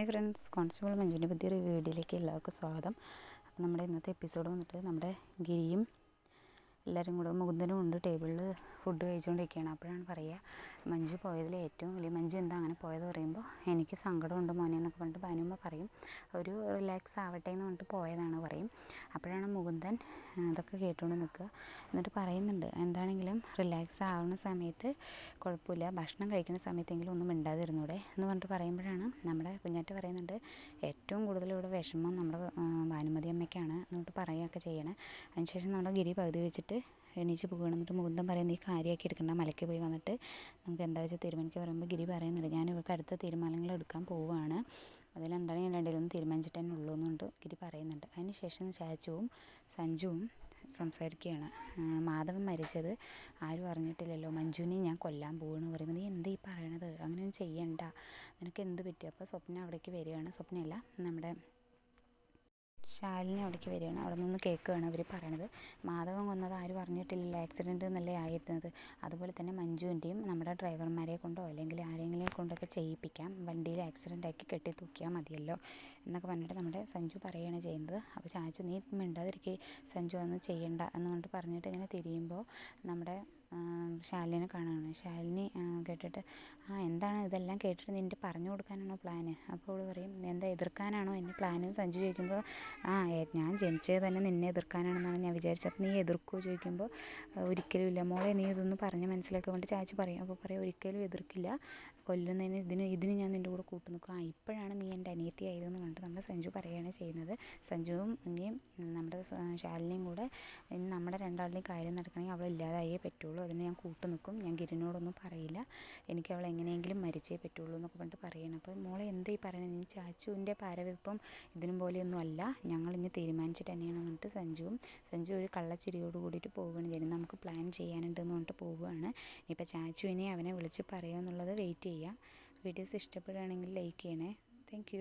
Hi friends constable മഞ്ജുവിന്റെ പുതിയൊരു വീഡിയോയിലേക്ക് എല്ലാവർക്കും സ്വാഗതം. അപ്പോൾ നമ്മുടെ ഇന്നത്തെ എപ്പിസോഡ് വന്നിട്ട് നമ്മുടെ ഗിരിയും എല്ലാവരും കൂടെ മുകുന്ദനും ഉണ്ട് ടേബിളിൽ ഫുഡ് കഴിച്ചുകൊണ്ടിരിക്കുകയാണ്. അപ്പോഴാണ് പറയുക മഞ്ജു പോയതിൽ ഏറ്റവും വലിയ മഞ്ജു എന്താ അങ്ങനെ പോയത് പറയുമ്പോൾ എനിക്ക് സങ്കടമുണ്ട് മോനെ എന്നൊക്കെ പറഞ്ഞിട്ട് ഭാനുമ്മ പറയും ഒരു റിലാക്സ് ആവട്ടെ എന്ന് പറഞ്ഞിട്ട് പോയതാണ് പറയും. അപ്പോഴാണ് മുകുന്ദൻ അതൊക്കെ കേട്ടുകൊണ്ട് നിൽക്കുക. എന്നിട്ട് പറയുന്നുണ്ട് എന്താണെങ്കിലും റിലാക്സ് ആവുന്ന സമയത്ത് കുഴപ്പമില്ല ഭക്ഷണം കഴിക്കുന്ന സമയത്തെങ്കിലും ഒന്നും മിണ്ടാതിരുന്നൂടെ എന്ന് പറഞ്ഞിട്ട് പറയുമ്പോഴാണ് നമ്മുടെ ഏറ്റവും കൂടുതൽ ഇവിടെ വിഷമം നമ്മുടെ ഭാനുമതി അമ്മയ്ക്കാണ് എന്നിട്ട് പറയുകയൊക്കെ ചെയ്യണേ. അതിനുശേഷം നമ്മുടെ ഗിരി പകുതി വെച്ചിട്ട് എണീച്ച് പോവുകയാണ്. എന്നിട്ട് മുകുന്ദൻ പറയുന്നത് ഈ കാര്യമാക്കി എടുക്കണ്ട മലയ്ക്ക് പോയി വന്നിട്ട് നമുക്ക് എന്താ വെച്ചാൽ തീരുമാനിക്കുക പറയുമ്പോൾ ഗിരി പറയുന്നുണ്ട് ഞാൻ ഇവർക്ക് അടുത്ത തീരുമാനങ്ങൾ എടുക്കാൻ പോവുകയാണ്. അതിലെന്താണ് ഞാൻ രണ്ടിലൊന്നും തീരുമാനിച്ചിട്ട് ഉള്ളൂ എന്നുകൊണ്ട് ഗിരി പറയുന്നുണ്ട്. അതിന് ശേഷം ചാച്ചുവും സഞ്ജുവും സംസാരിക്കുകയാണ്. മാധവൻ മരിച്ചത് ആരും അറിഞ്ഞിട്ടില്ലല്ലോ. മഞ്ജുവിനെ ഞാൻ കൊല്ലാൻ പോവുകയെന്ന് പറയുമ്പോൾ നീ എന്താ ഈ പറയണത്? അങ്ങനെയൊന്നും ചെയ്യണ്ട. നിനക്ക് എന്ത് പറ്റി? അപ്പോൾ സ്വപ്ന അവിടേക്ക് വരികയാണ്. സ്വപ്നയല്ല നമ്മുടെ ശാലിനി അവിടേക്ക് വരികയാണ്. അവിടെ നിന്ന് കേൾക്കുകയാണ് അവർ പറയണത്. മാധവൻ കൊന്നത് ആരും അറിഞ്ഞിട്ടില്ല ആക്സിഡന്റ് എന്നല്ലേ ആയിരുന്നത്. അതുപോലെ തന്നെ മഞ്ജുവിന്റെയും നമ്മുടെ ഡ്രൈവർമാരെ കൊണ്ടോ അല്ലെങ്കിൽ ആരെങ്കിലും കൊണ്ടൊക്കെ ചെയ്യിപ്പിക്കാം. വണ്ടിയിൽ ആക്സിഡന്റ് ആക്കി കെട്ടി തൂക്കിയാൽ മതിയല്ലോ എന്നൊക്കെ പറഞ്ഞിട്ട് നമ്മുടെ സഞ്ജു പറയുകയാണ് ചെയ്യുന്നത്. അപ്പോൾ ചാച്ചു നീ മിണ്ടാതിരിക്കുക സഞ്ജു അതൊന്നും ചെയ്യണ്ട എന്ന് പറഞ്ഞിട്ട് പറഞ്ഞിട്ട് ഇങ്ങനെ തിരിയുമ്പോൾ നമ്മുടെ ശാലിനെ കാണുകയാണ് ശാലിനി കേട്ടിട്ട് ആ എന്താണ് ഇതെല്ലാം കേട്ടിട്ട് നിന്റെ പറഞ്ഞു കൊടുക്കാനാണോ പ്ലാന് അപ്പോൾ അവൾ പറയും എന്താ എതിർക്കാനാണോ എന്റെ പ്ലാന് സഞ്ജു ചോദിക്കുമ്പോൾ ആ ഞാൻ ജനിച്ചത് തന്നെ നിന്നെ എതിർക്കാനാണെന്നാണ് ഞാൻ വിചാരിച്ചത്. അപ്പോൾ നീ എതിർക്കുമോ ചോദിക്കുമ്പോൾ ഒരിക്കലും ഇല്ല മോളെ നീ ഇതൊന്ന് പറഞ്ഞ് മനസ്സിലാക്കാൻ വേണ്ടി ചാച്ചി പറയും അപ്പോൾ പറയും ഒരിക്കലും എതിർക്കില്ല. കൊല്ലുന്നതിന് ഇതിന് ഇതിന് ഞാൻ നിന്റെ കൂടെ കൂട്ടു നിൽക്കും ആ ഇപ്പോഴാണ് നീ എന്റെ അനിയത്തി ആയതെന്ന് പറഞ്ഞിട്ട് നമ്മുടെ സഞ്ജു പറയുകയാണ് ചെയ്യുന്നത്. സഞ്ജുവും ഇനിയും നമ്മുടെ ശാലിനിയും കൂടെ ഇനി നമ്മുടെ രണ്ടാളുടെയും കാര്യം നടക്കണമെങ്കിൽ അവൾ ഇല്ലാതായേ പറ്റുള്ളൂ. അതിന് ഞാൻ കൂട്ടു നിൽക്കും. ഞാൻ ഗിരിനോടൊന്നും പറയില്ല. എനിക്ക് അവളെ എങ്ങനെയെങ്കിലും മരിച്ചേ പറ്റുള്ളൂ എന്നൊക്കെ പറഞ്ഞിട്ട് പറയണം. അപ്പോൾ മോളെ എന്താ ഈ പറയണത്? നീ ചാച്ചുവിന്റെ പാരവിപ്പം ഇതിനും പോലെയൊന്നും അല്ല ഞങ്ങൾ ഇനി തീരുമാനിച്ചിട്ട് തന്നെയാണ് എന്നിട്ട് സഞ്ജുവും. സഞ്ജു ഒരു കള്ളച്ചിരിയോട് കൂടിയിട്ട് പോവുകയാണ് ചെയ്യുന്നത് നമുക്ക് പ്ലാൻ ചെയ്യാനുണ്ടെന്ന് പറഞ്ഞിട്ട് പോവുകയാണ്. ഇനിയിപ്പോൾ ചാച്ചുവിനെ അവനെ വിളിച്ച് പറയുക എന്നുള്ളത് വെയിറ്റ് ചെയ്യാം. വീഡിയോസ് ഇഷ്ടപ്പെടുകയാണെങ്കിൽ ലൈക്ക് ചെയ്യണേ. താങ്ക്